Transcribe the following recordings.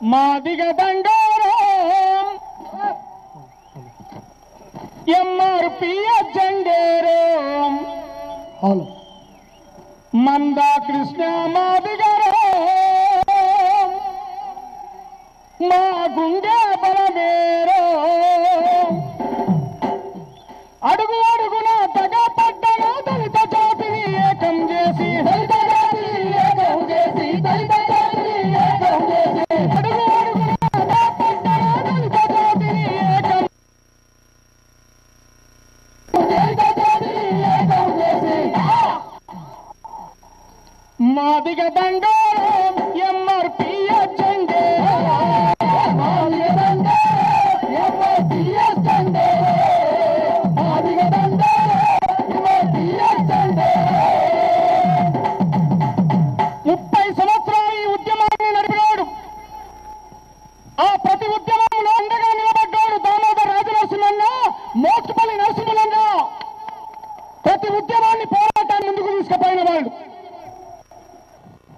మాదిగ దండోరం ఎంఆర్పి జెండేరం హలో మంద కృష్ణ మాదిగరం మా గుండె బలమేరో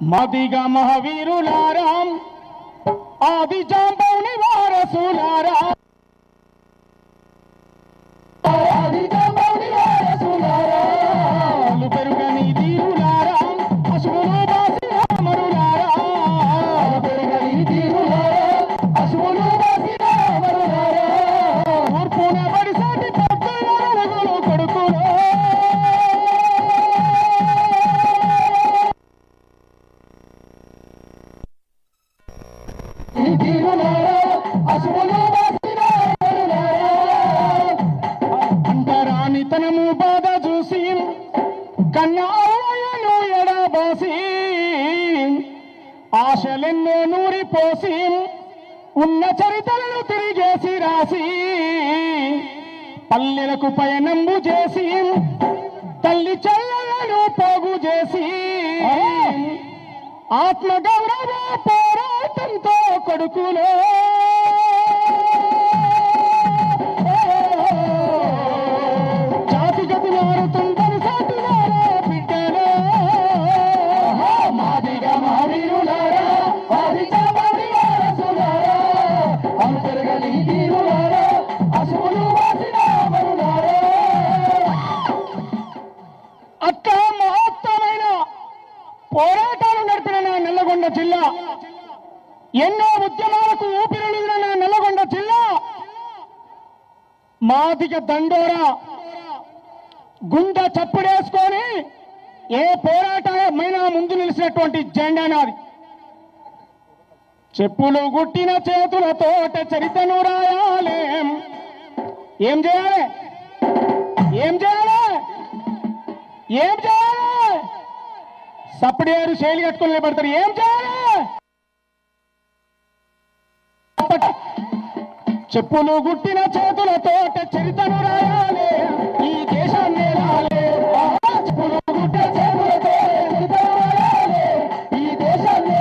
మదిగా మహావీరులారాం ఆది జాంబౌని వారసులారా పోసి ఉన్న చరితలను తిరిగేసి రాసి పల్లెలకు పయనంబు చేసి తల్లి చెల్లెలను పోగు చేసి ఆత్మగౌరవ పోరాటంతో కొడుకులో ఎన్నో ఉద్యమాలకు ఊపిరిలిగిన నల్లగొండ జిల్లా మాదిగ దండోరా. గుండె చప్పుడేసుకొని ఏ పోరాటమైనా ముందు నిలిచినటువంటి జెండా నాది. చెప్పులు గుట్టిన చేతులతో చరితను రాయాలేం. ఏం చేయాలి? ఏం చేయాలి? ఏం చేయాలి? సప్పుడేరు శైలి కట్టుకుని నిలబడతారు. ఏం చేయాలి? చెప్పులు గుట్టిన చేతులతోట చరితను రాయాలి. ఈ దేశాన్ని చెప్పులు గుట్టిన చేతులతో చరితను రాయాలి. ఈ దేశాన్ని.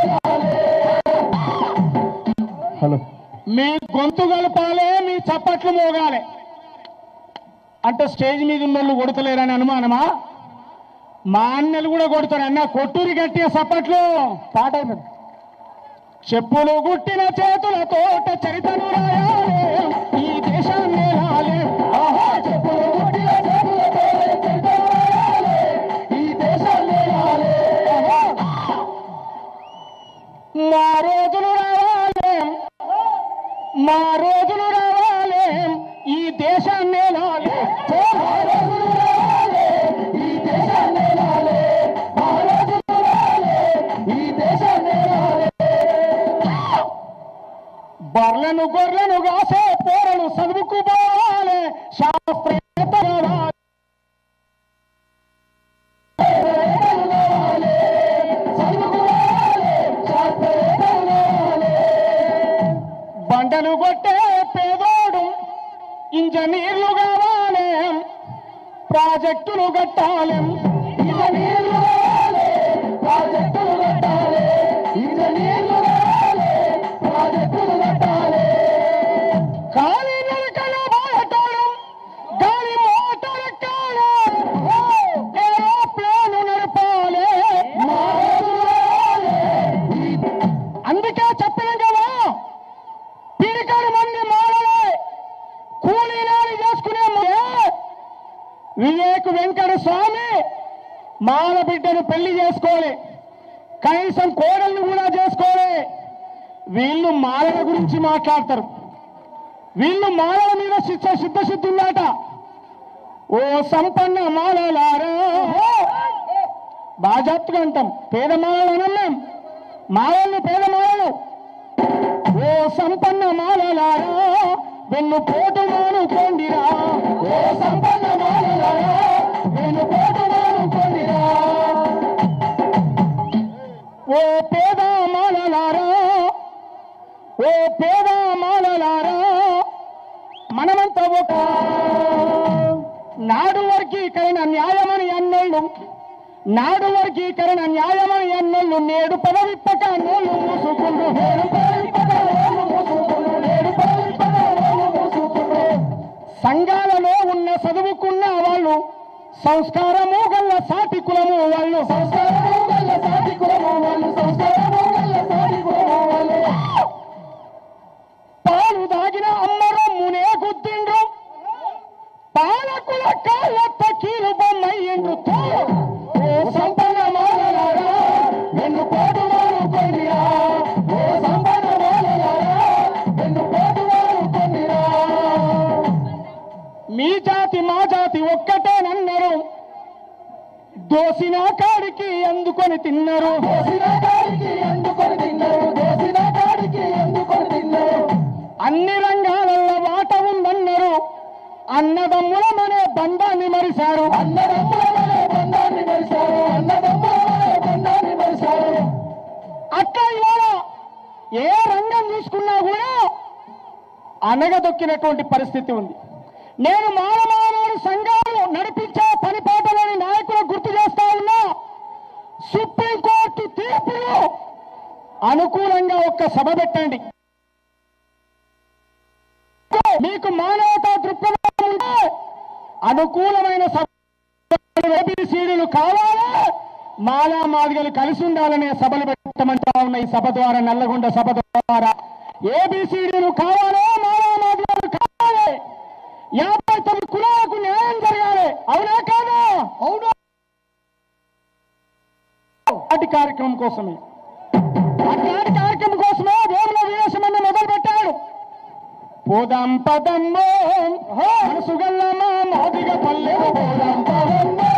హలో. మీ గొంతు కలపాలి మీ చప్పట్లు మోగాలి. అంటే స్టేజ్ మీద ఉన్న వాళ్ళు కొడతలేరని అనుమానమా? మా అన్నలు కూడా కొడతారు. అన్న కొట్టూరి గట్టిగా చప్పట్లు. స్టార్ట్ అయిపోయింది. చెప్పులు గుట్టిన చేతుల తోట చరితను రాయాలి. ఈ దేశాన్ని రాలే. ఆహా, చెప్పులు గుట్టిన చేతుల తోట చరితను రాయాలి. ఈ దేశాన్ని రాలే. మా రోజులు రావాలి మా రోజు బర్లను గొర్రెను కాసే పోరలు చదువుకుపోవాలి. శాస్త్రేత కావాలి. బండలు కొట్టే పేదోడు ఇంజనీర్లు కావాలి. ప్రాజెక్టులు కట్టాలి. ఇంజనీర్లు ప్రాజెక్టులు మాల బిడ్డను పెళ్ళి చేసుకోలే కనీసం కోడల్ని కూడా చేసుకోలే వీళ్ళు మాలల గురించి మాట్లాడతారు. వీళ్ళు మాలల మీద శిక్ష సిద్ధశుద్ధి ఉందట ఓ సంపన్న మాలలారా. బాజాప్తుగా అంటాం పేద మాలలు అనలేం. మాలల్ని పేద మాలలు. ఓ సంపన్న మాలలారా. వెన్ను పోటు మానుకోండిరా ఓ సంపన్న మాలలారా. వెన్ను పోటు ఓ పేద మాలలారా ఓ పేద మాలలారా మనమంతా ఒక నాడు వర్గీకరణ న్యాయమని అన్నోళ్ళు నాడు వర్గీకరణ న్యాయమని అన్నోళ్ళు నేడు పదవిప్పక నోళ్ళు మూసుకుంటూ నేడు పదవిప్పక నోళ్ళు మూసుకుంటూ నేడు పదవిప్పక నోళ్ళు మూసుకుంటూ సంఘాలలో ఉన్న చదువుకున్న వాళ్ళు సంస్కారము పాలు దాగిన అమ్మరమ్మునే గుద్దిండ్రు. పాలకుల కాళ్ళ కీలు బొమ్మయ్యిండు సంపన్న మాలలారా నిన్ను పోటు కొనిరా ఓ మీ జాతి మా జాతి ఒక్కటేనన్నారు దోసిన కాడికి అందుకొని తిన్నారు. దోసిన కాడికి అందుకొని తిన్నారు. అన్నదమ్ములమనే బంధాన్ని మరిశారు. అన్నదమ్ములమనే బంధాన్ని మరిశారు అన్నదమ్ములమనే బంధాన్ని మరిశారు అట్లా ఇవాళ ఏ రంగం తీసుకున్నా కూడా అనగదొక్కినటువంటి పరిస్థితి ఉంది. నేను మానమానాడు సంఘాలు నడిపించే పనిపాటలోని నాయకులు గుర్తు చేస్తా ఉన్నా సుప్రీంకోర్టు తీర్పులు అనుకూలంగా ఒక్క సభ పెట్టండి. మీకు మానవతా దృక్పథం అనుకూలమైన సభ ఏబిసిడీలు కావాలా. మాలా మాదిగలు కలిసి ఉండాలనే సభలు పెట్టమంటా ఉన్న ఈ సభ ద్వారా నల్లగొండ సభ ద్వారా ఏబిసిడీలు కావాలా మాలా మాదిగలు కావాలి. యాభై తొమ్మిది కులాలకు న్యాయం జరగాలి. అవునా కాదా? అవునా? అటు కార్యక్రమం కోసమే. అట్లాంటి కార్యక్రమం కోసమే వేముల వీరేశమన్న మొదలు పెట్టాడు పోదాం పదమ్మో. మనసుగల్లమా మాదిగ పల్లెకు పోదాం పదమ్మో.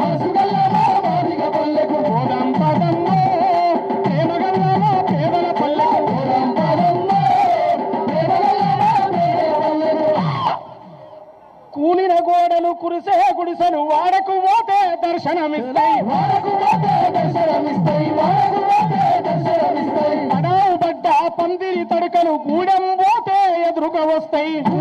మనసుగల్లమా మాదిగ పల్లెకు పోదాం పదమ్మో. ప్రేమగల్లమా పేదల పల్లెకు పోదాం పదమ్మో. ప్రేమగల్లమా పేదల పల్లెకు. కూలిన గోడలు కురిసే గుడిసెను వాడకు పోతే దర్శనమిస్తాయి. వాడకు పోతే దర్శనమిస్తాయి వాడకు పోతే దర్శనమిస్తాయి. పడావు పడ్డ పందిరి తడకలు గూడెం పోతే ఎదురుగా వస్తాయి గూడెం పోతే